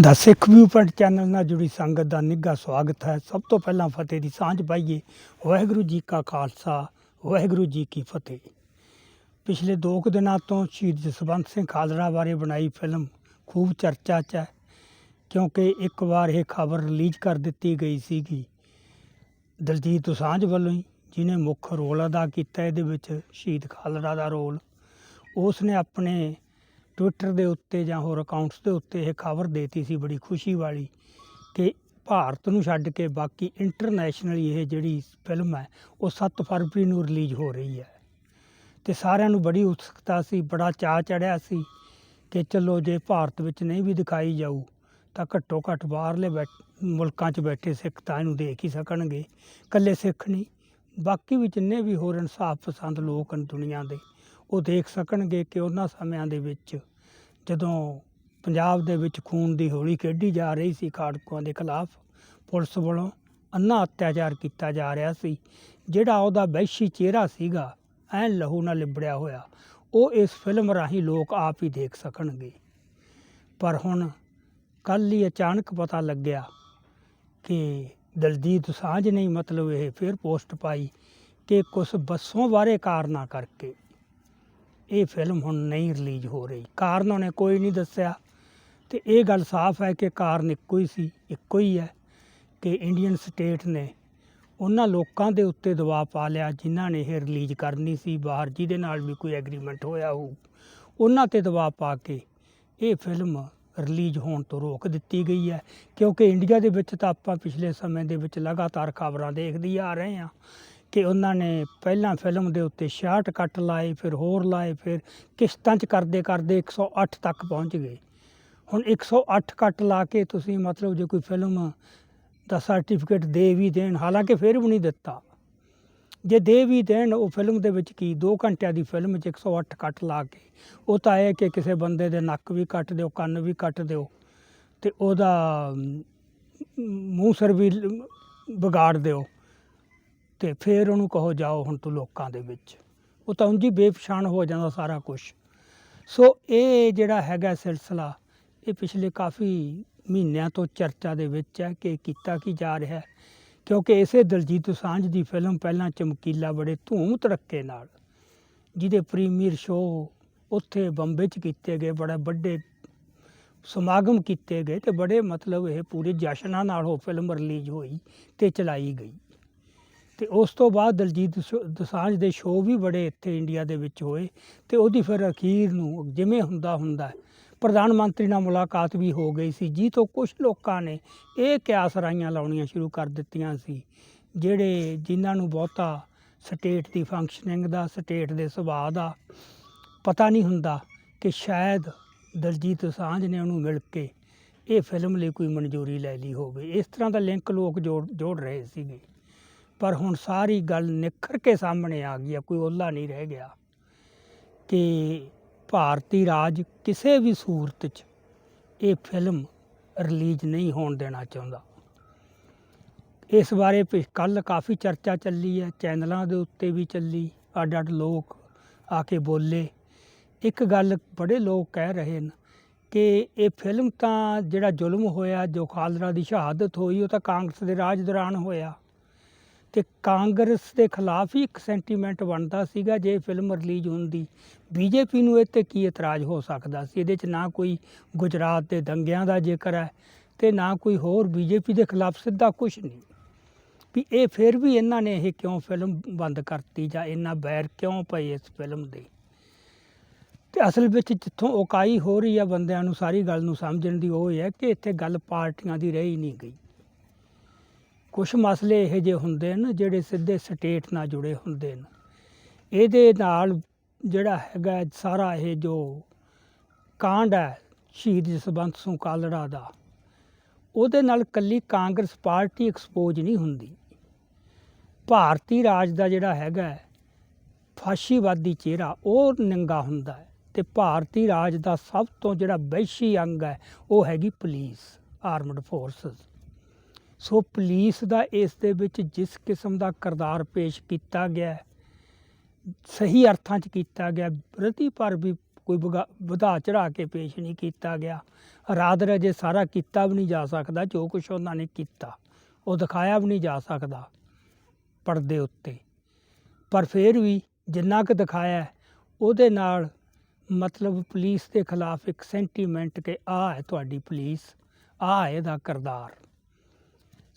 ਦਾ Sikh view point channel ਨਾਲ ਜੁੜੀ ਸੰਗਤ ਦਾ ਨਿੱਘਾ ਸਵਾਗਤ ਹੈ। ਸਭ ਤੋਂ ਪਹਿਲਾਂ ਫਤਿਹ ਦੀ ਸਾਂਝ ਪਾਈਏ। ਵਾਹਿਗੁਰੂ ਜੀ ਕਾ ਖਾਲਸਾ, ਵਾਹਿਗੁਰੂ ਜੀ ਕੀ ਫਤਿਹ। ਪਿਛਲੇ ਦੋ ਕੁ ਦਿਨਾਂ ਤੋਂ ਸ਼ਹੀਦ ਜਸਵੰਤ ਸਿੰਘ ਖਾਲੜਾ ਬਾਰੇ ਬਣਾਈ ਫਿਲਮ ਖੂਬ ਚਰਚਾ 'ਚ ਹੈ। ਕਿਉਂਕਿ ਇੱਕ ਵਾਰ ਇਹ ਖਬਰ ਰਿਲੀਜ਼ ਕਰ ਦਿੱਤੀ ਗਈ ਸੀਗੀ। ਦਲਜੀਤ ਦੋਸਾਂਝ ਵੱਲੋਂ ਹੀ, ਜਿਹਨੇ ਮੁੱਖ ਰੋਲ ਅਦਾ ਕੀਤਾ ਇਹਦੇ ਵਿੱਚ, ਸ਼ਹੀਦ ਖਾਲੜਾ ਦਾ ਰੋਲ। ਉਸ ਨੇ ਆਪਣੇ ਟਵਿੱਟਰ ਦੇ ਉੱਤੇ ਜਾਂ ਹੋਰ ਅਕਾਊਂਟਸ ਦੇ ਉੱਤੇ ਇਹ ਖਬਰ ਦੇਤੀ ਸੀ ਬੜੀ ਖੁਸ਼ੀ ਵਾਲੀ ਕਿ ਭਾਰਤ ਨੂੰ ਛੱਡ ਕੇ ਬਾਕੀ ਇੰਟਰਨੈਸ਼ਨਲੀ ਇਹ ਜਿਹੜੀ ਫਿਲਮ ਹੈ, ਉਹ 7 ਫਰਵਰੀ ਨੂੰ ਰਿਲੀਜ਼ ਹੋ ਰਹੀ ਹੈ। ਤੇ ਸਾਰਿਆਂ ਨੂੰ ਬੜੀ ਉਤਸੁਕਤਾ ਸੀ, ਬੜਾ ਚਾਅ ਚੜਿਆ ਸੀ ਕਿ ਚਲੋ ਜੇ ਭਾਰਤ ਵਿੱਚ ਨਹੀਂ ਵੀ ਦਿਖਾਈ ਜਾਊ ਤਾਂ ਘੱਟੋ ਘੱਟ ਬਾਹਰਲੇ ਬੈਠ- ਮੁਲਕਾਂ 'ਚ ਬੈਠੇ ਸਿੱਖ ਤਾਂ ਇਹਨੂੰ ਦੇਖ ਹੀ ਸਕਣਗੇ। ਇਕੱਲੇ ਸਿੱਖ ਨਹੀਂ, ਬਾਕੀ ਵੀ ਜਿੰਨੇ ਵੀ ਹੋਰ ਇਨਸਾਫ ਪਸੰਦ ਲੋਕ ਹਨ ਦੁਨੀਆ ਦੇ, ਉਹ ਦੇਖ ਸਕਣਗੇ ਕਿ ਉਹਨਾਂ ਸਮਿਆਂ ਦੇ ਵਿੱਚ ਜਦੋਂ ਪੰਜਾਬ ਦੇ ਵਿੱਚ ਖੂਨ ਦੀ ਹੋਲੀ ਖੇਡੀ ਜਾ ਰਹੀ ਸੀ ਖਾੜਕੂਆਂ ਦੇ ਖਿਲਾਫ, ਪੁਲਿਸ ਵੱਲੋਂ ਅੰਨਾ ਅਤਿਆਚਾਰ ਕੀਤਾ ਜਾ ਰਿਹਾ ਸੀ, ਜਿਹੜਾ ਉਹਦਾ ਵੈਸ਼ੀ ਚਿਹਰਾ ਸੀਗਾ, ਐਨ ਲਹੂ ਨਾਲ ਲਿਬੜਿਆ ਹੋਇਆ, ਉਹ ਇਸ ਫਿਲਮ ਰਾਹੀਂ ਲੋਕ ਆਪ ਹੀ ਦੇਖ ਸਕਣਗੇ। ਪਰ ਹੁਣ ਕੱਲ੍ਹ ਹੀ ਅਚਾਨਕ ਪਤਾ ਲੱਗਿਆ ਕਿ ਦਲਜੀਤ ਸਾਂਝ ਨੇ ਮਤਲਬ ਇਹ ਫਿਰ ਪੋਸਟ ਪਾਈ ਕਿ ਕੁਝ ਬੱਸੋਂ ਬਾਰੇ ਕਾਰਨਾਂ ਕਰਕੇ ਇਹ ਫਿਲਮ ਹੁਣ ਨਹੀਂ ਰਿਲੀਜ਼ ਹੋ ਰਹੀ। ਕਾਰਨ ਉਹਨੇ ਕੋਈ ਨਹੀਂ ਦੱਸਿਆ ਤੇ ਇਹ ਗੱਲ ਸਾਫ਼ ਹੈ ਕਿ ਕਾਰਨ ਇੱਕੋ ਹੀ ਸੀ, ਇੱਕੋ ਹੀ ਹੈ ਕਿ ਇੰਡੀਅਨ ਸਟੇਟ ਨੇ ਉਹਨਾਂ ਲੋਕਾਂ ਦੇ ਉੱਤੇ ਦਬਾਅ ਪਾ ਲਿਆ ਜਿਨ੍ਹਾਂ ਨੇ ਇਹ ਰਿਲੀਜ਼ ਕਰਨੀ ਸੀ। ਬਾਹਰ ਜਿਹਦੇ ਨਾਲ ਵੀ ਕੋਈ ਐਗਰੀਮੈਂਟ ਹੋਇਆ ਹੋਊ, ਉਹਨਾਂ ਤੇ ਦਬਾਅ ਪਾ ਕੇ ਇਹ ਫਿਲਮ ਰਿਲੀਜ਼ ਹੋਣ ਤੋਂ ਰੋਕ ਦਿੱਤੀ ਗਈ ਹੈ। ਕਿਉਂਕਿ ਇੰਡੀਆ ਦੇ ਵਿੱਚ ਤਾਂ ਆਪਾਂ ਪਿਛਲੇ ਸਮੇਂ ਦੇ ਵਿੱਚ ਲਗਾਤਾਰ ਖਬਰਾਂ ਦੇਖਦੇ ਆ ਰਹੇ ਹਾਂ ਕਿ ਉਹਨਾਂ ਨੇ ਪਹਿਲਾਂ ਫਿਲਮ ਦੇ ਉੱਤੇ 66 ਕੱਟ ਲਾਏ, ਫਿਰ ਹੋਰ ਲਾਏ, ਫਿਰ ਕਿਸ਼ਤਾਂ 'ਚ ਕਰਦੇ ਕਰਦੇ 108 ਤੱਕ ਪਹੁੰਚ ਗਏ। ਹੁਣ 108 ਕੱਟ ਲਾ ਕੇ ਤੁਸੀਂ ਮਤਲਬ ਜੇ ਕੋਈ ਫਿਲਮ ਦਾ ਸਰਟੀਫਿਕੇਟ ਦੇ ਵੀ ਦੇਣ, ਹਾਲਾਂਕਿ ਫਿਰ ਵੀ ਨਹੀਂ ਦਿੱਤਾ। ਜੇ ਦੇ ਵੀ ਦੇਣ, ਉਹ ਫਿਲਮ ਦੇ ਵਿੱਚ ਕੀ 2 ਘੰਟਿਆਂ ਦੀ ਫਿਲਮ 'ਚ 108 ਕੱਟ ਲਾ ਕੇ। ਉਹ ਤਾਂ ਇਹ ਕਿ ਕਿਸੇ ਬੰਦੇ ਦੇ ਨੱਕ ਵੀ ਕੱਟ ਦਿਓ, ਕੰਨ ਵੀ ਕੱਟ ਦਿਓ, ਤੇ ਉਹਦਾ ਮੂੰਹ ਸਿਰ ਵੀ ਵਿਗਾੜ ਦਿਓ, ਤੇ ਫਿਰ ਉਹਨੂੰ ਕਹੋ ਜਾਓ ਹੁਣ ਤੂੰ ਲੋਕਾਂ ਦੇ ਵਿੱਚ। ਉਹ ਤਾਂ ਉਂਝ ਹੀ ਬੇਪਛਾਣ ਹੋ ਜਾਂਦਾ ਸਾਰਾ ਕੁਝ ਸੋ ਇਹ ਜਿਹੜਾ ਹੈਗਾ ਸਿਲਸਿਲਾ, ਇਹ ਪਿਛਲੇ ਕਾਫੀ ਮਹੀਨਿਆਂ ਤੋਂ ਚਰਚਾ ਦੇ ਵਿੱਚ ਹੈ ਕਿ ਕੀਤਾ ਕੀ ਜਾ ਰਿਹਾ ਹੈ। ਕਿਉਂਕਿ ਇਸੇ ਦਲਜੀਤ ਦੋਸਾਂਝ ਦੀ ਫਿਲਮ ਪਹਿਲਾਂ ਚਮਕੀਲਾ ਬੜੇ ਧੂਮ ਧੜੱਕੇ ਨਾਲ, ਜਿਹਦੇ ਪ੍ਰੀਮੀਅਰ ਸ਼ੋਅ ਉੱਥੇ ਬੰਬੇ 'ਚ ਕੀਤੇ ਗਏ, ਬੜੇ ਵੱਡੇ ਸਮਾਗਮ ਕੀਤੇ ਗਏ ਤੇ ਬੜੇ ਮਤਲਬ ਇਹ ਪੂਰੇ ਜਸ਼ਨਾਂ ਨਾਲ ਉਹ ਫਿਲਮ ਰਿਲੀਜ਼ ਹੋਈ ਤੇ ਚਲਾਈ ਗਈ। ਤੇ ਉਸ ਤੋਂ ਬਾਅਦ ਦਲਜੀਤ ਦੋਸ- ਦੋਸਾਂਝ ਦੇ ਸ਼ੋਅ ਵੀ ਬੜੇ ਇੱਥੇ ਇੰਡੀਆ ਦੇ ਵਿੱਚ ਹੋਏ ਤੇ ਉਹਦੀ ਫਿਰ ਅਖੀਰ ਨੂੰ ਜਿਵੇਂ ਹੁੰਦਾ ਹੁੰਦਾ ਪ੍ਰਧਾਨ ਮੰਤਰੀ ਨਾਲ ਮੁਲਾਕਾਤ ਵੀ ਹੋ ਗਈ ਸੀ। ਜੀ ਤੋਂ ਕੁਝ ਲੋਕਾਂ ਨੇ ਇਹ ਕਿਆਸ ਰਾਈਆਂ ਲਾਉਣੀਆਂ ਸ਼ੁਰੂ ਕਰ ਦਿੱਤੀਆਂ ਸੀ, ਜਿਹੜੇ ਜਿਨ੍ਹਾਂ ਨੂੰ ਬਹੁਤਾ ਸਟੇਟ ਦੀ ਫੰਕਸ਼ਨਿੰਗ ਦਾ, ਸਟੇਟ ਦੇ ਸੁਭਾਅ ਦਾ ਪਤਾ ਨਹੀਂ ਹੁੰਦਾ ਕਿ ਸ਼ਾਇਦ ਦਲਜੀਤ ਸਾਂਝ ਨੇ ਉਹਨੂੰ ਮਿਲ ਕੇ ਇਹ ਫਿਲਮ ਲਈ ਕੋਈ ਮਨਜ਼ੂਰੀ ਲੈ ਲਈ ਹੋਵੇ। ਇਸ ਤਰ੍ਹਾਂ ਦਾ ਲਿੰਕ ਲੋਕ ਜੋੜ ਜੋੜ ਰਹੇ ਸੀਗੇ। ਪਰ ਹੁਣ ਸਾਰੀ ਗੱਲ ਨਿਖਰ ਕੇ ਸਾਹਮਣੇ ਆ ਗਈ ਆ, ਕੋਈ ਓਲਾ ਨਹੀਂ ਰਹਿ ਗਿਆ ਕਿ ਭਾਰਤੀ ਰਾਜ ਕਿਸੇ ਵੀ ਸੂਰਤ 'ਚ ਇਹ ਫਿਲਮ ਰਿਲੀਜ਼ ਨਹੀਂ ਹੋਣ ਦੇਣਾ ਚਾਹੁੰਦਾ। ਇਸ ਬਾਰੇ ਕੱਲ ਕਾਫੀ ਚਰਚਾ ਚੱਲੀ ਹੈ, ਚੈਨਲਾਂ ਦੇ ਉੱਤੇ ਵੀ ਚੱਲੀ ਅੱਡ ਅੱਡ ਲੋਕ ਆ ਕੇ ਬੋਲੇ। ਇੱਕ ਗੱਲ ਬੜੇ ਲੋਕ ਕਹਿ ਰਹੇ ਨੇ ਕਿ ਇਹ ਫਿਲਮ ਤਾਂ ਜਿਹੜਾ ਜ਼ੁਲਮ ਹੋਇਆ, ਜੋ ਖਾਲੜਾ ਦੀ ਸ਼ਹਾਦਤ ਹੋਈ, ਉਹ ਤਾਂ ਕਾਂਗਰਸ ਦੇ ਰਾਜ ਦੌਰਾਨ ਹੋਇਆ। ਤੇ ਕਾਂਗਰਸ ਦੇ ਖਿਲਾਫ ਹੀ ਇੱਕ ਸੈਂਟੀਮੈਂਟ ਬਣਦਾ ਸੀਗਾ ਜੇ ਫਿਲਮ ਰਿਲੀਜ਼ ਹੁੰਦੀ। ਬੀਜੇਪੀ ਨੂੰ ਇਹ ਤੇ ਕੀ ਇਤਰਾਜ਼ ਹੋ ਸਕਦਾ ਸੀ? ਇਹਦੇ 'ਚ ਨਾ ਕੋਈ ਗੁਜਰਾਤ ਦੇ ਦੰਗਿਆਂ ਦਾ ਜ਼ਿਕਰ ਹੈ ਤੇ ਨਾ ਕੋਈ ਹੋਰ ਬੀਜੇਪੀ ਦੇ ਖਿਲਾਫ ਸਿੱਧਾ ਕੁਝ ਨਹੀਂ। ਵੀ ਇਹ ਫਿਰ ਵੀ ਇਹਨਾਂ ਨੇ ਇਹ ਕਿਉਂ ਫਿਲਮ ਬੰਦ ਕਰਤੀ ਜਾਂ ਇਹਨਾਂ ਬੈਰ ਕਿਉਂ ਪਈ ਇਸ ਫਿਲਮ ਦੇ? ਤੇ ਅਸਲ ਵਿੱਚ ਜਿੱਥੋਂ ਉਕਾਈ ਹੋ ਰਹੀ ਆ ਬੰਦਿਆਂ ਨੂੰ, ਸਾਰੀ ਗੱਲ ਨੂੰ ਸਮਝਣ ਦੀ ਉਹ ਹੈ ਕਿ ਇੱਥੇ ਗੱਲ ਪਾਰਟੀਆਂ ਦੀ ਰਹੀ ਨਹੀਂ ਗਈ। ਕੁਝ ਮਸਲੇ ਇਹੋ ਜਿਹੇ ਹੁੰਦੇ ਨੇ ਜਿਹੜੇ ਸਿੱਧੇ ਸਟੇਟ ਨਾਲ ਜੁੜੇ ਹੁੰਦੇ ਨੇ ਇਹਦੇ ਨਾਲ ਜਿਹੜਾ ਹੈਗਾ ਸਾਰਾ ਇਹ ਜੋ ਕਾਂਡ ਹੈ ਸ਼ਹੀਦ ਜਸਵੰਤ ਸਿੰਘ ਕਾਲੜਾ ਦਾ, ਉਹਦੇ ਨਾਲ ਕੱਲੀ ਕਾਂਗਰਸ ਪਾਰਟੀ ਐਕਸਪੋਜ਼ ਨਹੀਂ ਹੁੰਦੀ। ਭਾਰਤੀ ਰਾਜ ਦਾ ਜਿਹੜਾ ਹੈਗਾ ਫਾਸ਼ੀਵਾਦੀ ਚਿਹਰਾ, ਉਹ ਨੰਗਾ ਹੁੰਦਾ ਹੈ ਤੇ ਭਾਰਤੀ ਰਾਜ ਦਾ ਸਭ ਤੋਂ ਜਿਹੜਾ ਵੈਸ਼ੀ ਅੰਗ ਹੈ, ਉਹ ਹੈਗੀ police armed forces so police ਦਾ ਇਸ ਦੇ ਵਿੱਚ ਜਿਸ ਕਿਸਮ ਦਾ ਕਿਰਦਾਰ ਪੇਸ਼ ਕੀਤਾ ਗਿਆ ਸਹੀ ਅਰਥਾਂ 'ਚ ਕੀਤਾ ਗਿਆ ਪ੍ਰਤੀ ਪਰ ਵੀ ਕੋਈ ਵਗਾ- ਵਧਾ ਚੜਾ ਕੇ ਪੇਸ਼ ਨਹੀਂ ਕੀਤਾ ਗਿਆ। ਰਾਦਰ ਅਜੇ ਸਾਰਾ ਕੀਤਾ ਵੀ ਨਹੀਂ ਜਾ ਸਕਦਾ, ਜੋ ਕੁਝ ਉਹਨਾਂ ਨੇ ਕੀਤਾ, ਉਹ ਦਿਖਾਇਆ ਵੀ ਨਹੀਂ ਜਾ ਸਕਦਾ ਪਰਦੇ ਉੱਤੇ। ਪਰ ਫਿਰ ਵੀ ਜਿੰਨਾ ਕੁ ਦਿਖਾਇਆ, ਉਹਦੇ ਨਾਲ ਮਤਲਬ ਪੁਲਿਸ ਦੇ ਖਿਲਾਫ ਇੱਕ ਸੈਂਟੀਮੈਂਟ ਕਿ ਆ ਹੈ ਤੁਹਾਡੀ ਪੁਲਿਸ ਆ ਹੈ ਇਹਦਾ ਕਿਰਦਾਰ।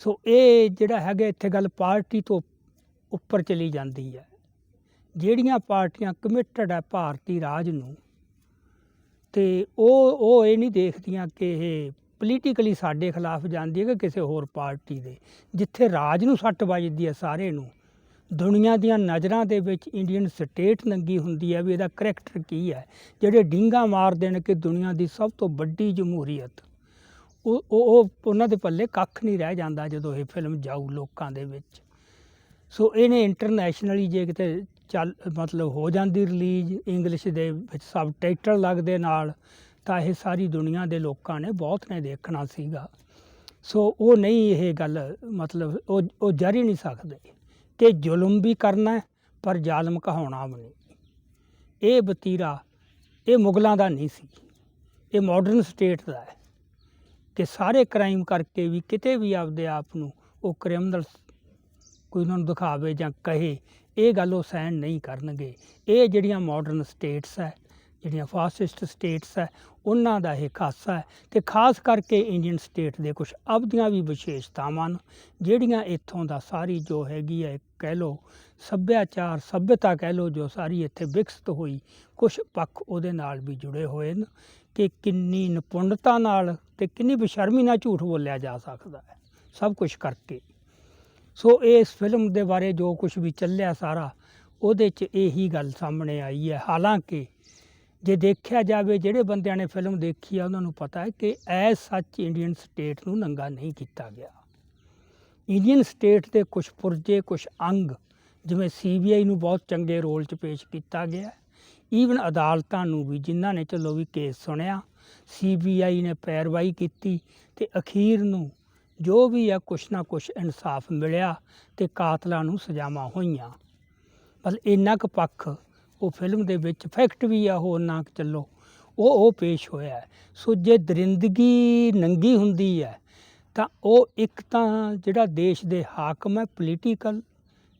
ਸੋ ਇਹ ਜਿਹੜਾ ਹੈਗਾ ਇੱਥੇ ਗੱਲ ਪਾਰਟੀ ਤੋਂ ਉੱਪਰ ਚਲੀ ਜਾਂਦੀ ਹੈ। ਜਿਹੜੀਆਂ ਪਾਰਟੀਆਂ ਕਮਿਟਡ ਹੈ ਭਾਰਤੀ ਰਾਜ ਨੂੰ, ਤੇ ਉਹ ਉਹ ਇਹ ਨਹੀਂ ਦੇਖਦੀਆਂ ਕਿ ਇਹ ਪੋਲੀਟੀਕਲੀ ਸਾਡੇ ਖਿਲਾਫ ਜਾਂਦੀ ਹੈ ਕਿ ਕਿਸੇ ਹੋਰ ਪਾਰਟੀ ਦੇ, ਜਿੱਥੇ ਰਾਜ ਨੂੰ ਸੱਟ ਵੱਜਦੀ ਹੈ ਸਾਰੇ ਨੂੰ। ਦੁਨੀਆ ਦੀਆਂ ਨਜ਼ਰਾਂ ਦੇ ਵਿੱਚ ਇੰਡੀਅਨ ਸਟੇਟ ਨੰਗੀ ਹੁੰਦੀ ਹੈ ਵੀ ਇਹਦਾ ਕਰੈਕਟਰ ਕੀ ਹੈ, ਜਿਹੜੇ ਡਿੰਗਾ ਮਾਰ ਦੇਣ ਕਿ ਦੁਨੀਆ ਦੀ ਸਭ ਤੋਂ ਵੱਡੀ ਜਮਹੂਰੀਅਤ। ਉਹ ਉਹ ਉਹਨਾਂ ਦੇ ਪੱਲੇ ਕੱਖ ਨਹੀਂ ਰਹਿ ਜਾਂਦਾ ਜਦੋਂ ਇਹ ਫਿਲਮ ਜਾਊ ਲੋਕਾਂ ਦੇ ਵਿੱਚ। ਸੋ ਇਹਨੇ ਇੰਟਰਨੈਸ਼ਨਲੀ ਜੇ ਕਿਤੇ ਚੱਲ, ਮਤਲਬ ਹੋ ਜਾਂਦੀ ਰਿਲੀਜ਼ ਇੰਗਲਿਸ਼ ਦੇ ਵਿੱਚ ਸਬ ਟਾਈਟਲ ਲੱਗਦੇ ਨਾਲ, ਤਾਂ ਇਹ ਸਾਰੀ ਦੁਨੀਆ ਦੇ ਲੋਕਾਂ ਨੇ ਬਹੁਤ ਨੇ ਦੇਖਣਾ ਸੀਗਾ। ਸੋ ਉਹ ਨਹੀਂ ਇਹ ਗੱਲ, ਮਤਲਬ ਉਹ ਉਹ ਜਰ ਨਹੀਂ ਸਕਦੇ ਕਿ ਜ਼ੁਲਮ ਵੀ ਕਰਨਾ ਪਰ ਜ਼ਾਲਮ ਕਹਾਉਣਾ ਵੀ ਨਹੀਂ। ਇਹ ਬਤੀਰਾ ਇਹ ਮੁਗਲਾਂ ਦਾ ਨਹੀਂ ਸੀ। ਇਹ ਮਾਡਰਨ ਸਟੇਟ ਦਾ ਹੈ। ਕਿ ਸਾਰੇ ਕ੍ਰਾਈਮ ਕਰਕੇ ਵੀ ਕਿਤੇ ਵੀ ਆਪਦੇ ਆਪ ਨੂੰ ਉਹ ਕ੍ਰਿਮਨਲ ਕੋਈ ਉਹਨਾਂ ਨੂੰ ਦਿਖਾਵੇ ਜਾਂ ਕਹੇ, ਇਹ ਗੱਲ ਉਹ ਸਹਿਣ ਨਹੀਂ ਕਰਨਗੇ। ਇਹ ਜਿਹੜੀਆਂ ਮਾਡਰਨ ਸਟੇਟਸ ਹੈ, ਜਿਹੜੀਆਂ ਫਾਸਿਸਟ ਸਟੇਟਸ ਹੈ, ਉਹਨਾਂ ਦਾ ਇਹ ਖਾਸਾ ਹੈ ਤੇ ਖਾਸ ਕਰਕੇ ਇੰਡੀਅਨ ਸਟੇਟ ਦੇ ਕੁਝ ਆਪਦੀਆਂ ਵੀ ਵਿਸ਼ੇਸ਼ਤਾਵਾਂ ਹਨ, ਜਿਹੜੀਆਂ ਇੱਥੋਂ ਦਾ ਸਾਰੀ ਜੋ ਹੈਗੀ ਹੈ, ਕਹਿ ਲਓ, ਸੱਭਿਆਚਾਰ, ਸਭਿਅਤਾ ਕਹਿ ਲਓ, ਜੋ ਸਾਰੀ ਇੱਥੇ ਵਿਕਸਿਤ ਹੋਈ ਕੁਝ ਪੱਖ ਉਹਦੇ ਨਾਲ ਵੀ ਜੁੜੇ ਹੋਏ ਨੇ ਕਿ ਕਿੰਨੀ ਨਿਪੁੰਨਤਾ ਨਾਲ ਤੇ ਕਿੰਨੀ ਬੇਸ਼ਰਮੀ ਨਾਲ ਝੂਠ ਬੋਲਿਆ ਜਾ ਸਕਦਾ ਹੈ, ਸਭ ਕੁਝ ਕਰਕੇ। ਸੋ ਇਸ ਫਿਲਮ ਦੇ ਬਾਰੇ ਜੋ ਕੁਝ ਵੀ ਚੱਲਿਆ ਸਾਰਾ, ਉਹਦੇ 'ਚ ਇਹੀ ਗੱਲ ਸਾਹਮਣੇ ਆਈ ਹੈ। ਹਾਲਾਂਕਿ ਜੇ ਦੇਖਿਆ ਜਾਵੇ, ਜਿਹੜੇ ਬੰਦਿਆਂ ਨੇ ਫਿਲਮ ਦੇਖੀ ਆ, ਉਹਨਾਂ ਨੂੰ ਪਤਾ ਹੈ ਕਿ ਐਸ ਸੱਚ ਇੰਡੀਅਨ ਸਟੇਟ ਨੂੰ ਨੰਗਾ ਨਹੀਂ ਕੀਤਾ ਗਿਆ। ਇੰਡੀਅਨ ਸਟੇਟ ਦੇ ਕੁਝ ਪੁਰਜੇ ਕੁਝ ਅੰਗ, ਜਿਵੇਂ ਸੀਬੀਆਈ ਨੂੰ ਬਹੁਤ ਚੰਗੇ ਰੋਲ 'ਚ ਪੇਸ਼ ਕੀਤਾ ਗਿਆ ਈਵਨ ਅਦਾਲਤਾਂ ਨੂੰ ਵੀ ਜਿਨ੍ਹਾਂ ਨੇ ਚਲੋ ਵੀ ਕੇਸ ਸੁਣਿਆ ਸੀਬੀਆਈ ਨੇ ਪੈਰਵਾਈ ਕੀਤੀ ਤੇ ਅਖੀਰ ਨੂੰ ਜੋ ਵੀ ਆ ਕੁਛ ਨਾ ਕੁਛ ਇਨਸਾਫ ਮਿਲਿਆ ਤੇ ਕਾਤਲਾਂ ਨੂੰ ਸਜ਼ਾਵਾਂ ਹੋਈਆਂ। ਬਸ ਇੰਨਾ ਕੁ ਪੱਖ ਉਹ ਫਿਲਮ ਦੇ ਵਿੱਚ ਫੈਕਟ ਵੀ ਆ, ਹੋਰ ਨਾ ਚੱਲੋ। ਉਹ ਉਹ ਪੇਸ਼ ਹੋਇਆ ਸੋ ਜੇ ਦਰਿੰਦਗੀ ਨੰਗੀ ਹੁੰਦੀ ਹੈ, ਤਾਂ ਉਹ ਇੱਕ ਤਾਂ ਜਿਹੜਾ ਦੇਸ਼ ਦੇ ਹਾਕਮ ਹੈ ਪੋਲੀਟੀਕਲ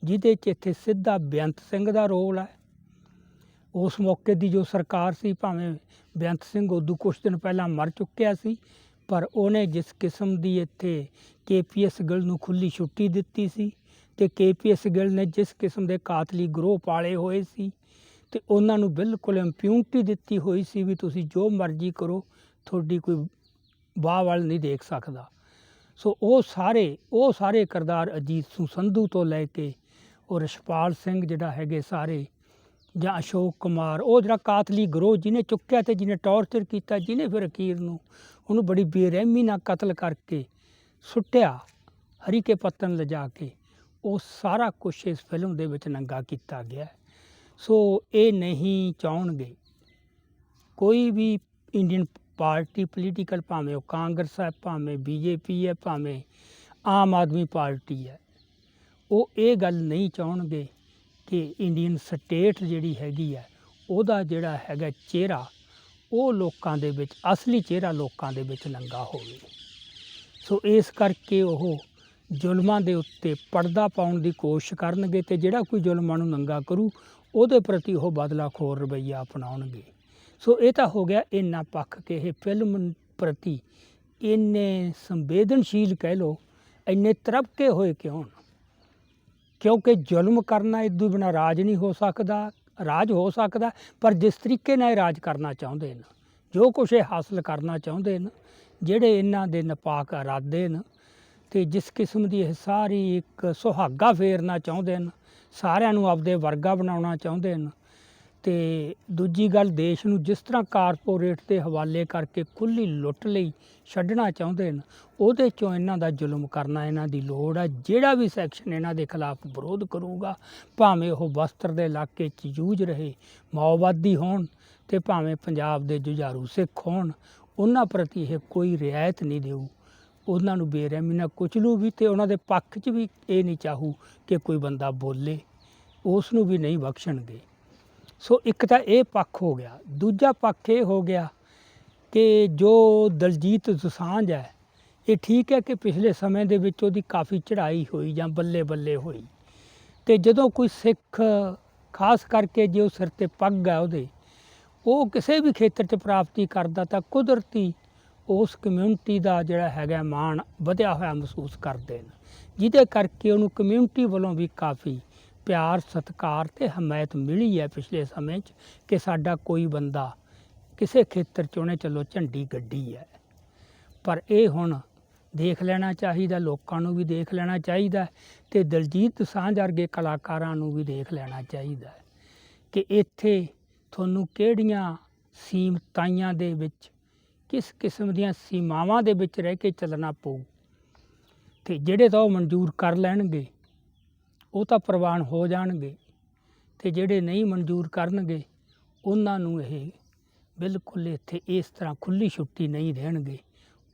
ਜਿਹਦੇ 'ਚ ਇੱਥੇ ਸਿੱਧਾ ਬੇਅੰਤ ਸਿੰਘ ਦਾ ਰੋਲ ਹੈ। ਉਸ ਮੌਕੇ ਦੀ ਜੋ ਸਰਕਾਰ ਸੀ, ਭਾਵੇਂ ਬੇਅੰਤ ਸਿੰਘ ਉਦੋਂ ਕੁਝ ਦਿਨ ਪਹਿਲਾਂ ਮਰ ਚੁੱਕਿਆ ਸੀ, ਪਰ ਉਹਨੇ ਜਿਸ ਕਿਸਮ ਦੀ ਇੱਥੇ ਕੇਪੀਐਸ ਗਿੱਲ ਨੂੰ ਖੁੱਲੀ ਛੁੱਟੀ ਦਿੱਤੀ ਸੀ ਤੇ ਕੇਪੀਐਸ ਗਿੱਲ ਨੇ ਜਿਸ ਕਿਸਮ ਦੇ ਕਾਤਲੀ ਗਰੋਹ ਪਾਲੇ ਹੋਏ ਸੀ ਤੇ ਉਹਨਾਂ ਨੂੰ ਬਿਲਕੁਲ ਇੰਪਿਊਨਿਟੀ ਦਿੱਤੀ ਹੋਈ ਸੀ ਵੀ ਤੁਸੀਂ ਜੋ ਮਰਜ਼ੀ ਕਰੋ, ਤੁਹਾਡੀ ਕੋਈ ਵਾਹ ਵੱਲ ਨਹੀਂ ਦੇਖ ਸਕਦਾ। ਸੋ ਉਹ ਸਾਰੇ ਉਹ ਸਾਰੇ ਕਿਰਦਾਰ ਅਜੀਤ ਸਿੰਘ ਸੰਧੂ ਤੋਂ ਲੈ ਕੇ ਉਹ ਰਸ਼ਪਾਲ ਸਿੰਘ ਜਿਹੜਾ ਹੈਗੇ ਸਾਰੇ ਜਾਂ ਅਸ਼ੋਕ ਕੁਮਾਰ, ਉਹ ਜਿਹੜਾ ਕਾਤਲੀ ਗਰੋਹ ਜਿਹਨੇ ਚੁੱਕਿਆ ਤੇ ਜਿਹਨੇ ਟੌਰਚਰ ਕੀਤਾ, ਜਿਹਨੇ ਫਿਰ ਅਖੀਰ ਨੂੰ, ਉਹਨੂੰ ਬੜੀ ਬੇਰਹਿਮੀ ਨਾਲ ਕਤਲ ਕਰਕੇ ਸੁੱਟਿਆ ਹਰੀ ਕੇ ਪੱਤਨ ਲਿਜਾ ਕੇ, ਉਹ ਸਾਰਾ ਕੁਝ ਇਸ ਫਿਲਮ ਦੇ ਵਿੱਚ ਨੰਗਾ ਕੀਤਾ ਗਿਆ ਸੋ ਇਹ ਨਹੀਂ ਚਾਹਣਗੇ ਕੋਈ ਵੀ ਇੰਡੀਅਨ ਪਾਰਟੀ ਪੋਲੀਟੀਕਲ ਭਾਵੇਂ ਉਹ ਕਾਂਗਰਸ ਹੈ, ਭਾਵੇਂ ਬੀਜੇਪੀ ਹੈ, ਭਾਵੇਂ ਆਮ ਆਦਮੀ ਪਾਰਟੀ ਹੈ, ਉਹ ਇਹ ਗੱਲ ਨਹੀਂ ਚਾਹਣਗੇ ਕਿ ਇੰਡੀਅਨ ਸਟੇਟ ਜਿਹੜੀ ਹੈਗੀ ਹੈ ਉਹਦਾ ਜਿਹੜਾ ਹੈਗਾ ਚਿਹਰਾ, ਉਹ ਲੋਕਾਂ ਦੇ ਵਿੱਚ, ਅਸਲੀ ਚਿਹਰਾ ਲੋਕਾਂ ਦੇ ਵਿੱਚ ਨੰਗਾ ਹੋਵੇ। ਸੋ ਇਸ ਕਰਕੇ ਉਹ ਜ਼ੁਲਮਾਂ ਦੇ ਉੱਤੇ ਪਰਦਾ ਪਾਉਣ ਦੀ ਕੋਸ਼ਿਸ਼ ਕਰਨਗੇ ਤੇ ਜਿਹੜਾ ਕੋਈ ਜ਼ੁਲਮਾਂ ਨੂੰ ਨੰਗਾ ਕਰੂ, ਉਹਦੇ ਪ੍ਰਤੀ ਉਹ ਬਦਲਾਖੋਰ ਰਵੱਈਆ ਅਪਣਾਉਣਗੇ। ਸੋ ਇਹ ਤਾਂ ਹੋ ਗਿਆ ਇੰਨਾ ਪੱਖ ਕਿ ਇਹ ਫਿਲਮ ਪ੍ਰਤੀ ਇੰਨੇ ਸੰਵੇਦਨਸ਼ੀਲ ਕਹਿ ਲੋ ਇੰਨੇ ਤਰਪਕੇ ਹੋਏ ਕਿਉਂ ਕਿਉਂਕਿ ਜ਼ੁਲਮ ਕਰਨਾ ਇਦੋਂ ਬਿਨਾ ਰਾਜ ਨਹੀਂ ਹੋ ਸਕਦਾ, ਰਾਜ ਹੋ ਸਕਦਾ, ਪਰ ਜਿਸ ਤਰੀਕੇ ਨਾਲ ਇਹ ਰਾਜ ਕਰਨਾ ਚਾਹੁੰਦੇ ਨੇ ਜੋ ਕੁਛ ਇਹ ਹਾਸਲ ਕਰਨਾ ਚਾਹੁੰਦੇ ਨੇ ਜਿਹੜੇ ਇਹਨਾਂ ਦੇ ਨਪਾਕ ਇਰਾਦੇ ਨੇ ਤੇ ਜਿਸ ਕਿਸਮ ਦੀ ਇਹ ਸਾਰੀ ਇੱਕ ਸੁਹਾਗਾ ਫੇਰਨਾ ਚਾਹੁੰਦੇ ਨੇ ਸਾਰਿਆਂ ਨੂੰ ਆਪਦੇ ਵਰਗਾ ਬਣਾਉਣਾ ਚਾਹੁੰਦੇ ਨੇ ਤੇ ਦੂਜੀ ਗੱਲ, ਦੇਸ਼ ਨੂੰ ਜਿਸ ਤਰ੍ਹਾਂ ਕਾਰਪੋਰੇਟ ਦੇ ਹਵਾਲੇ ਕਰਕੇ ਖੁੱਲੀ ਲੁੱਟ ਲਈ ਛੱਡਣਾ ਚਾਹੁੰਦੇ ਨੇ ਉਹਦੇ ਚੋਂ ਇਹਨਾਂ ਦਾ ਜ਼ੁਲਮ ਕਰਨਾ ਇਹਨਾਂ ਦੀ ਲੋੜ ਹੈ ਜਿਹੜਾ ਵੀ ਸੈਕਸ਼ਨ ਇਹਨਾਂ ਦੇ ਖਿਲਾਫ ਵਿਰੋਧ ਕਰੂਗਾ, ਭਾਵੇਂ ਉਹ ਬਸਤਰ ਦੇ ਇਲਾਕੇ 'ਚ ਜੂਝ ਰਹੇ, ਮਾਓਵਾਦੀ ਹੋਣ ਤੇ ਭਾਵੇਂ ਪੰਜਾਬ ਦੇ ਜੁਝਾਰੂ ਸਿੱਖ ਹੋਣ, ਉਹਨਾਂ ਪ੍ਰਤੀ ਇਹ ਕੋਈ ਰਿਆਇਤ ਨਹੀਂ ਦੇਊ। ਉਹਨਾਂ ਨੂੰ ਬੇਰਹਿਮੀ ਨਾਲ ਕੁਚਲੂ ਵੀ ਤੇ ਉਹਨਾਂ ਦੇ ਪੱਖ 'ਚ ਵੀ ਇਹ ਨਹੀਂ ਚਾਹੂ ਕਿ ਕੋਈ ਬੰਦਾ ਬੋਲੇ, ਉਸ ਨੂੰ ਵੀ ਨਹੀਂ ਬਖਸ਼ਣਗੇ। ਸੋ ਇੱਕ ਤਾਂ ਇਹ ਪੱਖ ਹੋ ਗਿਆ। ਦੂਜਾ ਪੱਖ ਇਹ ਹੋ ਗਿਆ ਕਿ ਜੋ ਦਲਜੀਤ ਦੋਸਾਂਝ ਹੈ, ਇਹ ਠੀਕ ਹੈ ਕਿ ਪਿਛਲੇ ਸਮੇਂ ਦੇ ਵਿੱਚ ਉਹਦੀ ਕਾਫੀ ਚੜ੍ਹਾਈ ਹੋਈ ਜਾਂ ਬੱਲੇ ਬੱਲੇ ਹੋਈ। ਤੇ ਜਦੋਂ ਕੋਈ ਸਿੱਖ, ਖਾਸ ਕਰਕੇ ਜੇ ਉਹ ਸਿਰ ਤੇ ਪੱਗ ਹੈ ਉਹਦੇ, ਉਹ ਕਿਸੇ ਵੀ ਖੇਤਰ 'ਚ ਪ੍ਰਾਪਤੀ ਕਰਦਾ ਤਾਂ ਕੁਦਰਤੀ ਉਸ ਕਮਿਊਨਿਟੀ ਦਾ ਜਿਹੜਾ ਹੈਗਾ ਮਾਣ ਵਧਿਆ ਹੋਇਆ ਮਹਿਸੂਸ ਕਰਦੇ ਨੇ। ਜਿਹਦੇ ਕਰਕੇ ਉਹਨੂੰ ਕਮਿਊਨਿਟੀ ਵੱਲੋਂ ਵੀ ਕਾਫੀ ਪਿਆਰ, ਸਤਿਕਾਰ ਤੇ ਹਮਾਇਤ ਮਿਲੀ ਹੈ ਪਿਛਲੇ ਸਮੇਂ 'ਚ ਕਿ ਸਾਡਾ ਕੋਈ ਬੰਦਾ ਕਿਸੇ ਖੇਤਰ 'ਚ ਉਹਨੇ ਚਲੋ ਝੰਡੀ ਗੱਡੀ ਹੈ। ਪਰ ਇਹ ਹੁਣ ਦੇਖ ਲੈਣਾ ਚਾਹੀਦਾ, ਲੋਕਾਂ ਨੂੰ ਵੀ ਦੇਖ ਲੈਣਾ ਚਾਹੀਦਾ ਹੈ ਤੇ ਦਲਜੀਤ ਦੋਸਾਂਝ ਵਰਗੇ ਕਲਾਕਾਰਾਂ ਨੂੰ ਵੀ ਦੇਖ ਲੈਣਾ ਚਾਹੀਦਾ ਕਿ ਇੱਥੇ ਤੁਹਾਨੂੰ ਕਿਹੜੀਆਂ ਸੀਮਤਾਈਆਂ ਦੇ ਵਿੱਚ, ਕਿਸ ਕਿਸਮ ਦੀਆਂ ਸੀਮਾਵਾਂ ਦੇ ਵਿੱਚ ਰਹਿ ਕੇ ਚੱਲਣਾ ਪਊ ਤੇ ਜਿਹੜੇ ਤਾਂ ਉਹ ਮਨਜ਼ੂਰ ਕਰ ਲੈਣਗੇ ਉਹ ਤਾਂ ਪ੍ਰਵਾਨ ਹੋ ਜਾਣਗੇ ਤੇ ਜਿਹੜੇ ਨਹੀਂ ਮਨਜ਼ੂਰ ਕਰਨਗੇ, ਉਹਨਾਂ ਨੂੰ ਇਹ ਬਿਲਕੁਲ ਇੱਥੇ ਇਸ ਤਰ੍ਹਾਂ ਖੁੱਲੀ ਛੁੱਟੀ ਨਹੀਂ ਦੇਣਗੇ।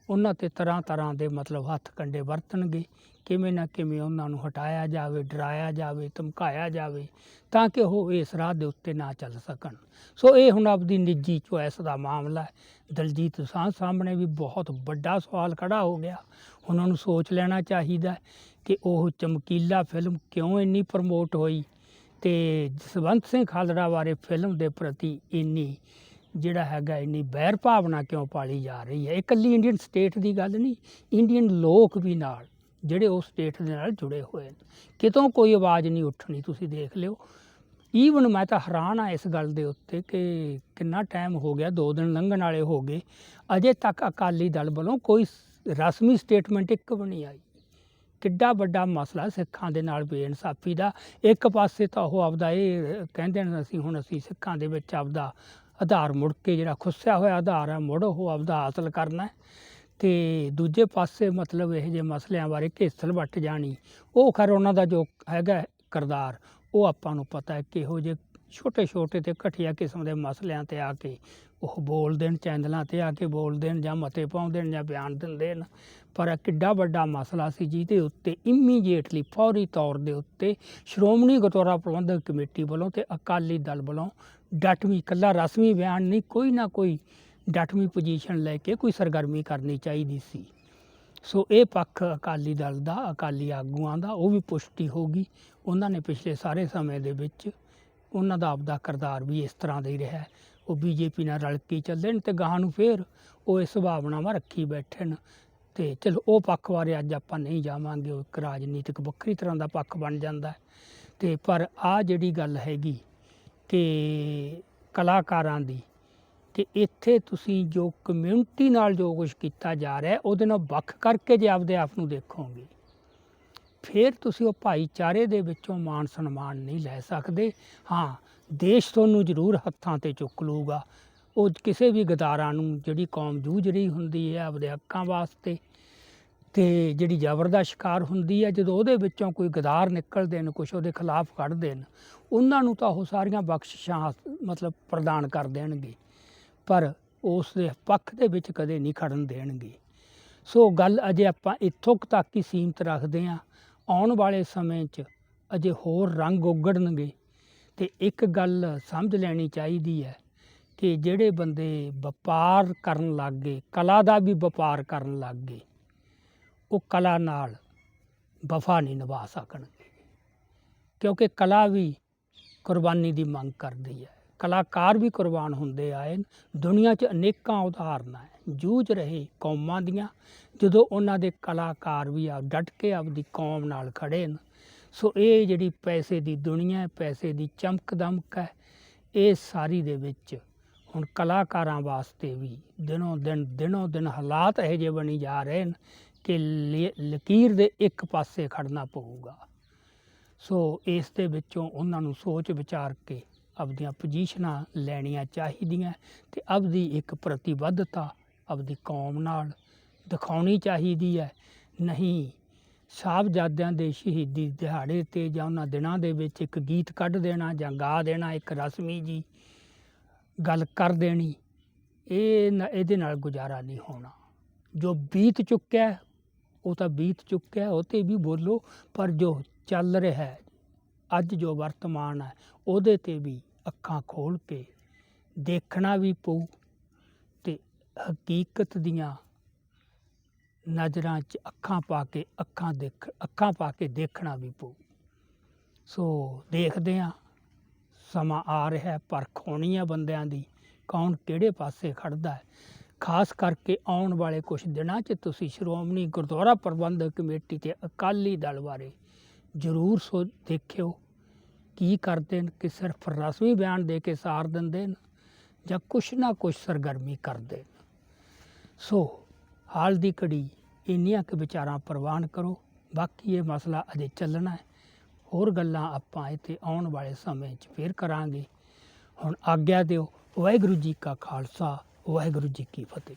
ਉਹਨਾਂ ਤੇ ਤਰ੍ਹਾਂ ਤਰ੍ਹਾਂ ਦੇ ਮਤਲਬ ਹੱਥ ਕੰਡੇ ਵਰਤਣਗੇ, ਕਿਵੇਂ ਨਾ ਕਿਵੇਂ ਉਹਨਾਂ ਨੂੰ ਹਟਾਇਆ ਜਾਵੇ, ਡਰਾਇਆ ਜਾਵੇ, ਧਮਕਾਇਆ ਜਾਵੇ, ਤਾਂ ਕਿ ਉਹ ਇਸ ਰਾਹ ਦੇ ਉੱਤੇ ਨਾ ਚੱਲ ਸਕਣ। ਸੋ ਇਹ ਹੁਣ ਆਪਦੀ ਨਿੱਜੀ ਚੋਇਸ ਦਾ ਮਾਮਲਾ ਹੈ। ਦਲਜੀਤ ਦੋਸਾਂਝ ਸਾਹਮਣੇ ਵੀ ਬਹੁਤ ਵੱਡਾ ਸਵਾਲ ਖੜਾ ਹੋ ਗਿਆ। ਉਹਨਾਂ ਨੂੰ ਸੋਚ ਲੈਣਾ ਚਾਹੀਦਾ ਕਿ ਉਹ ਚਮਕੀਲਾ ਫਿਲਮ ਕਿਉਂ ਇੰਨੀ ਪ੍ਰਮੋਟ ਹੋਈ ਤੇ ਜਸਵੰਤ ਸਿੰਘ ਖਾਲੜਾ ਬਾਰੇ ਫਿਲਮ ਦੇ ਪ੍ਰਤੀ ਇੰਨੀ ਜਿਹੜਾ ਹੈਗਾ ਇੰਨੀ ਬੈਰ ਭਾਵਨਾ ਕਿਉਂ ਪਾਲੀ ਜਾ ਰਹੀ ਹੈ? ਇਹ ਇਕੱਲੀ ਇੰਡੀਅਨ ਸਟੇਟ ਦੀ ਗੱਲ ਨਹੀਂ, ਇੰਡੀਅਨ ਲੋਕ ਵੀ ਨਾਲ, ਜਿਹੜੇ ਉਸ ਸਟੇਟ ਦੇ ਨਾਲ ਜੁੜੇ ਹੋਏ ਨੇ। ਕਿਤੋਂ ਕੋਈ ਆਵਾਜ਼ ਨਹੀਂ ਉੱਠਣੀ, ਤੁਸੀਂ ਦੇਖ ਲਿਓ। ਈਵਨ ਮੈਂ ਤਾਂ ਹੈਰਾਨ ਆ ਇਸ ਗੱਲ ਦੇ ਉੱਤੇ ਕਿ ਕਿੰਨਾ ਟਾਈਮ ਹੋ ਗਿਆ, ਦੋ ਦਿਨ ਲੰਘਣ ਵਾਲੇ ਹੋ ਗਏ। ਅਜੇ ਤੱਕ ਅਕਾਲੀ ਦਲ ਵੱਲੋਂ ਕੋਈ ਰਸਮੀ ਸਟੇਟਮੈਂਟ ਇੱਕ ਵੀ ਨਹੀਂ ਆਈ। ਕਿੱਡਾ ਵੱਡਾ ਮਸਲਾ ਸਿੱਖਾਂ ਦੇ ਨਾਲ ਬੇਇਨਸਾਫੀ ਦਾ। ਇੱਕ ਪਾਸੇ ਤਾਂ ਉਹ ਆਪਦਾ ਇਹ ਕਹਿੰਦੇ ਨੇ ਅਸੀਂ ਹੁਣ ਅਸੀਂ ਸਿੱਖਾਂ ਦੇ ਵਿੱਚ ਆਪਦਾ ਆਧਾਰ ਮੁੜ ਕੇ ਜਿਹੜਾ ਖੁੱਸਿਆ ਹੋਇਆ ਆਧਾਰ ਹੈ ਮੁੜ ਉਹ ਆਪਦਾ ਹਾਸਲ ਕਰਨਾ ਹੈ। ਤੇ ਦੂਜੇ ਪਾਸੇ ਮਤਲਬ ਇਹ ਜੇ ਮਸਲਿਆਂ ਬਾਰੇ ਘੇਸਲ ਵੱਟ ਜਾਣੀ। ਉਹ ਖਰ ਉਹਨਾਂ ਦਾ ਜੋ ਹੈਗਾ ਕਰਦਾਰ, ਉਹ ਆਪਾਂ ਨੂੰ ਪਤਾ ਹੈ ਕਿਹੋ ਜਿਹੇ ਛੋਟੇ ਛੋਟੇ ਤੇ ਘਟੀਆ ਕਿਸਮ ਦੇ ਮਸਲਿਆਂ ਤੇ ਆ ਕੇ ਉਹ ਬੋਲ ਦੇਣ, ਚੈਨਲਾਂ ਤੇ ਆ ਕੇ ਬੋਲ ਦੇਣ ਜਾਂ ਮਤੇ ਪਾਉਂਦੇ ਨੇ ਜਾਂ ਬਿਆਨ ਦਿੰਦੇ ਨੇ ਪਰ ਇਹ ਕਿੱਡਾ ਵੱਡਾ ਮਸਲਾ ਸੀ ਜਿਹਦੇ ਉੱਤੇ ਇਮੀਡੀਏਟਲੀ ਫੌਰੀ ਤੌਰ ਦੇ ਉੱਤੇ ਸ਼੍ਰੋਮਣੀ ਗੁਰਦੁਆਰਾ ਪ੍ਰਬੰਧਕ ਕਮੇਟੀ ਵੱਲੋਂ ਤੇ ਅਕਾਲੀ ਦਲ ਵੱਲੋਂ ਡਟਵੀਂ ਇਕੱਲਾ ਰਸਮੀ ਬਿਆਨ ਨਹੀਂ, ਕੋਈ ਨਾ ਕੋਈ ਡਟਵੀਂ ਪੋਜੀਸ਼ਨ ਲੈ ਕੇ ਕੋਈ ਸਰਗਰਮੀ ਕਰਨੀ ਚਾਹੀਦੀ ਸੀ। ਸੋ ਇਹ ਪੱਖ ਅਕਾਲੀ ਦਲ ਦਾ, ਅਕਾਲੀ ਆਗੂਆਂ ਦਾ, ਉਹ ਵੀ ਪੁਸ਼ਟੀ ਹੋਗੀ ਉਹਨਾਂ ਨੇ ਪਿਛਲੇ ਸਾਰੇ ਸਮੇਂ ਦੇ ਵਿੱਚ ਉਹਨਾਂ ਦਾ ਆਪਦਾ ਕਰਦਾਰ ਵੀ ਇਸ ਤਰ੍ਹਾਂ ਦਾ ਹੀ ਰਿਹਾ ਹੈ। ਉਹ ਬੀਜੇਪੀ ਨਾਲ ਰਲ ਕੇ ਚੱਲਣ ਚੱਲੇ ਤੇ ਗਾਹਾਂ ਨੂੰ ਫੇਰ ਉਹ ਇਹ ਸੁਭਾਵਨਾਵਾਂ ਰੱਖੀ ਬੈਠਣ ਨੇ ਤੇ ਚਲੋ ਉਹ ਪੱਖ ਬਾਰੇ ਅੱਜ ਆਪਾਂ ਨਹੀਂ ਜਾਵਾਂਗੇ, ਉਹ ਇੱਕ ਰਾਜਨੀਤਿਕ ਵੱਖਰੀ ਤਰ੍ਹਾਂ ਦਾ ਪੱਖ ਬਣ ਜਾਂਦਾ ਹੈ ਤੇ ਪਰ ਆ ਜਿਹੜੀ ਗੱਲ ਹੈਗੀ ਕਿ ਕਲਾਕਾਰਾਂ ਦੀ ਕਿ ਇੱਥੇ ਤੁਸੀਂ ਜੋ ਕਮਿਊਨਿਟੀ ਨਾਲ ਜੋ ਕੁਝ ਕੀਤਾ ਜਾ ਰਿਹਾ ਉਹਦੇ ਨਾਲ ਵੱਖ ਕਰਕੇ ਜੇ ਆਪਦੇ ਆਪ ਨੂੰ ਦੇਖੋਗੇ ਫਿਰ ਤੁਸੀਂ ਉਹ ਭਾਈਚਾਰੇ ਦੇ ਵਿੱਚੋਂ ਮਾਣ ਸਨਮਾਨ ਨਹੀਂ ਲੈ ਸਕਦੇ। ਹਾਂ, ਦੇਸ਼ ਤੁਹਾਨੂੰ ਜ਼ਰੂਰ ਹੱਥਾਂ ਤੇ ਚੁੱਕ ਲੂਗਾ ਉਹ ਕਿਸੇ ਵੀ ਗਦਾਰਾਂ ਨੂੰ ਜਿਹੜੀ ਕੌਮ ਜੂਝ ਰਹੀ ਹੁੰਦੀ ਹੈ ਆਪਦੇ ਹੱਕਾਂ ਵਾਸਤੇ ਤੇ ਜਿਹੜੀ ਜ਼ਬਰ ਦਾ ਸ਼ਿਕਾਰ ਹੁੰਦੀ ਹੈ, ਜਦੋਂ ਉਹਦੇ ਵਿੱਚੋਂ ਕੋਈ ਗਦਾਰ ਨਿਕਲਦੇ ਨੇ ਕੁਛ ਉਹਦੇ ਖਿਲਾਫ ਕੱਢਦੇ ਨੇ ਉਹਨਾਂ ਨੂੰ ਤਾਂ ਉਹ ਸਾਰੀਆਂ ਬਖਸ਼ਿਸ਼ਾਂ ਮਤਲਬ ਪ੍ਰਦਾਨ ਕਰ ਦੇਣਗੇ। ਪਰ ਉਸ ਦੇ ਪੱਖ ਦੇ ਵਿੱਚ ਕਦੇ ਨਹੀਂ ਖੜਨ ਦੇਣਗੇ। ਸੋ ਗੱਲ ਅਜੇ ਆਪਾਂ ਇੱਥੋਂ ਕੁ ਤੱਕ ਹੀ ਸੀਮਤ ਰੱਖਦੇ ਹਾਂ। ਆਉਣ ਵਾਲੇ ਸਮੇਂ 'ਚ ਅਜੇ ਹੋਰ ਰੰਗ ਉਗੜਨਗੇ ਤੇ ਇੱਕ ਗੱਲ ਸਮਝ ਲੈਣੀ ਚਾਹੀਦੀ ਹੈ ਕਿ ਜਿਹੜੇ ਬੰਦੇ ਵਪਾਰ ਕਰਨ ਲੱਗ ਗਏ ਕਲਾ ਦਾ ਵੀ ਵਪਾਰ ਕਰਨ ਲੱਗ ਗਏ ਉਹ ਕਲਾ ਨਾਲ ਵਫਾ ਨਹੀਂ ਨਿਭਾ ਸਕਣਗੇ। ਕਿਉਂਕਿ ਕਲਾ ਵੀ ਕੁਰਬਾਨੀ ਦੀ ਮੰਗ ਕਰਦੀ ਹੈ। ਕਲਾਕਾਰ ਵੀ ਕੁਰਬਾਨ ਹੁੰਦੇ ਆਏ ਨੇ। ਦੁਨੀਆ 'ਚ ਅਨੇਕਾਂ ਉਦਾਹਰਨਾਂ ਹੈ। ਜੂਝ ਰਹੇ ਕੌਮਾਂ ਦੀਆਂ। ਜਦੋਂ ਉਹਨਾਂ ਦੇ ਕਲਾਕਾਰ ਵੀ ਆ ਡਟ ਕੇ ਆਪਦੀ ਕੌਮ ਨਾਲ ਖੜੇ ਨੇ ਸੋ ਇਹ ਜਿਹੜੀ ਪੈਸੇ ਦੀ ਦੁਨੀਆ ਹੈ, ਪੈਸੇ ਦੀ ਚਮਕ ਦਮਕ ਹੈ, ਇਹ ਸਾਰੀ ਦੇ ਵਿੱਚ ਹੁਣ ਕਲਾਕਾਰਾਂ ਵਾਸਤੇ ਵੀ ਦਿਨੋਂ ਦਿਨ ਦਿਨੋਂ ਦਿਨ ਹਾਲਾਤ ਇਹੋ ਜਿਹੇ ਬਣੀ ਜਾ ਰਹੇ ਨੇ ਕਿ ਲਕੀਰ ਦੇ ਇੱਕ ਪਾਸੇ ਖੜਨਾ ਪਊਗਾ। ਸੋ ਇਸ ਦੇ ਵਿੱਚੋਂ ਉਹਨਾਂ ਨੂੰ ਸੋਚ ਵਿਚਾਰ ਕੇ ਆਪਦੀਆਂ ਪੋਜੀਸ਼ਨਾਂ ਲੈਣੀਆਂ ਚਾਹੀਦੀਆਂ ਤੇ ਆਪਦੀ ਇੱਕ ਪ੍ਰਤੀਬੱਧਤਾ ਆਪਦੀ ਕੌਮ ਨਾਲ ਦਿਖਾਉਣੀ ਚਾਹੀਦੀ ਹੈ। ਨਹੀਂ, ਸਾਹਿਬਜ਼ਾਦਿਆਂ ਦੇ ਸ਼ਹੀਦੀ ਦਿਹਾੜੇ ਤੇ ਜਾਂ ਉਹਨਾਂ ਦਿਨਾਂ ਦੇ ਵਿੱਚ ਇੱਕ ਗੀਤ ਕੱਢ ਦੇਣਾ ਜਾਂ ਗਾ ਦੇਣਾ, ਇੱਕ ਰਸਮੀ ਜੀ ਗੱਲ ਕਰ ਦੇਣੀ, ਇਹ ਇਹਦੇ ਨਾਲ ਗੁਜ਼ਾਰਾ ਨਹੀਂ ਹੋਣਾ। ਜੋ ਬੀਤ ਚੁੱਕਿਆ ਉਹ ਤਾਂ ਬੀਤ ਚੁੱਕਿਆ ਉਹ ਤੇ ਵੀ ਬੋਲੋ, ਪਰ ਜੋ ਚੱਲ ਰਿਹਾ ਹੈ, ਅੱਜ ਜੋ ਵਰਤਮਾਨ ਹੈ, ਉਹਦੇ ਤੇ ਵੀ ਅੱਖਾਂ ਖੋਲ ਕੇ ਦੇਖਣਾ ਵੀ ਪਊ। ਹਕੀਕਤ ਦੀਆਂ ਨਜ਼ਰਾਂ 'ਚ ਅੱਖਾਂ ਪਾ ਕੇ ਅੱਖਾਂ ਦੇਖ, ਅੱਖਾਂ ਪਾ ਕੇ ਦੇਖਣਾ ਵੀ ਪਊ। ਸੋ ਦੇਖਦੇ ਹਾਂ, ਸਮਾਂ ਆ ਰਿਹਾ ਪਰਖ ਹੋਣੀ ਹੈ ਬੰਦਿਆਂ ਦੀ, ਕੌਣ ਕਿਹੜੇ ਪਾਸੇ ਖੜਦਾ ਹੈ। ਖਾਸ ਕਰਕੇ ਆਉਣ ਵਾਲੇ ਕੁਝ ਦਿਨਾਂ 'ਚ ਤੁਸੀਂ ਸ਼੍ਰੋਮਣੀ ਗੁਰਦੁਆਰਾ ਪ੍ਰਬੰਧਕ ਕਮੇਟੀ ਤੇ ਅਕਾਲੀ ਦਲ ਬਾਰੇ ਜ਼ਰੂਰ ਸੋ ਦੇਖਿਓ, ਕੀ ਕਰਦੇ ਨੇ, ਕਿ ਸਿਰਫ ਰਸਮੀ ਬਿਆਨ ਦੇ ਕੇ ਸਾਰ ਦਿੰਦੇ ਨੇ ਜਾਂ ਕੁਛ ਨਾ ਕੁਛ ਸਰਗਰਮੀ ਕਰਦੇ ਨੇ। ਸੋ ਹਾਲ ਦੀ ਘੜੀ ਇੰਨੀਆਂ ਕੁ ਵਿਚਾਰਾਂ ਪ੍ਰਵਾਨ ਕਰੋ, ਬਾਕੀ ਇਹ ਮਸਲਾ ਅਜੇ ਚੱਲਣਾ ਹੈ। ਹੋਰ ਗੱਲਾਂ ਆਪਾਂ ਇੱਥੇ ਆਉਣ ਵਾਲੇ ਸਮੇਂ 'ਚ ਫੇਰ ਕਰਾਂਗੇ। ਹੁਣ ਆਗਿਆ ਦਿਓ, ਵਾਹਿਗੁਰੂ ਜੀ ਕਾ ਖਾਲਸਾ, ਵਾਹਿਗੁਰੂ ਜੀ ਕੀ ਫਤਿਹ।